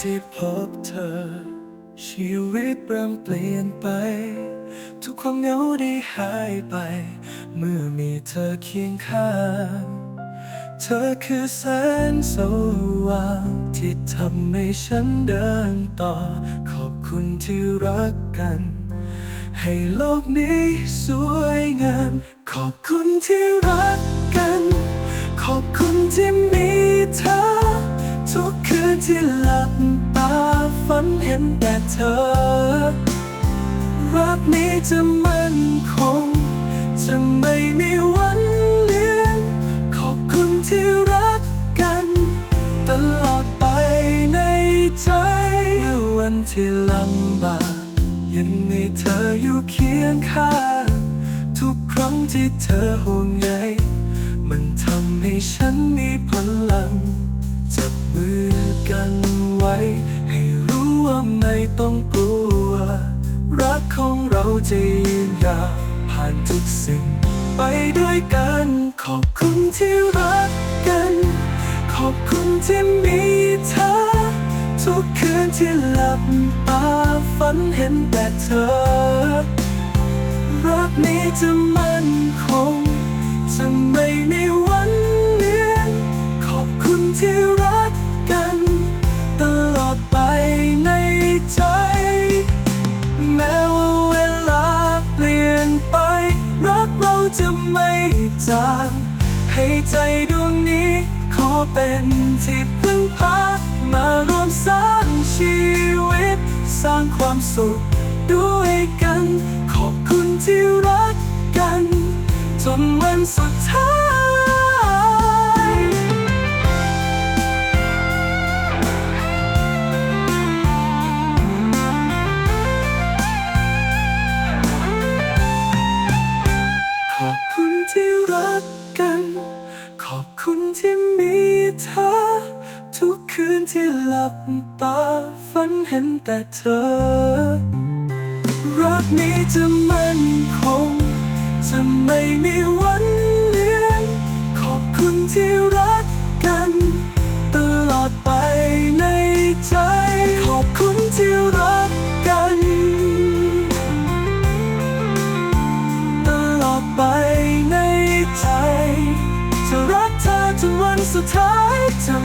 ที่พบเธอ ชีวิตเริ่มเปลี่ยนไป ทุกความเหงาได้หายไป เมื่อมีเธอเคียงข้างเธอคือแสงสว่างที่ทำให้ฉันเดินต่อ ขอบคุณที่รักกัน ให้โลกนี้สวยงาม ขอบคุณที่รักกัน ขอบคุณที่มี นที่หลับตาฝันเห็นแต่เธอ รักนี้จะมั่นคง จะไม่มีวันเลือนขอบคุณที่รักกัน ตลอดไปในใจเมื่อวันที่ลำบากยังมีเธออยู่เคียงข้างทุกครั้งที่เธอห่วงใยมันทำให้ฉันมีพลังจับมือ กันไว้ ให้รู้ว่าไม่ต้องกลัว รักของเราจะยืนยาวผ่านทุกสิ่ง ไปด้วยกัน ขอบคุณที่รักกัน ขอบคุณที่มีเธอ ทุกคืนที่หลับตาฝันเห็นแต่เธอ รักนี้จะมั่นคงจะไม่มีวันเลือนขอบคุณที่รักกัน จางให้ใจดวงนี้ ขอเป็นที่พึ่งพามาร่วมสร้างชีวิต สร้างความสุขด้วยกัน ขอบคุณที่รักกัน จนวันสุดท้าย มีเธอ ทุกคืนที่หลับตาฝันเห็นแต่เธอ รักนี้จะมั่นคง จะไม่มีวันเลือนขอบคุณที่รักกัน ตลอดไปในใจ สุดท้ายทำ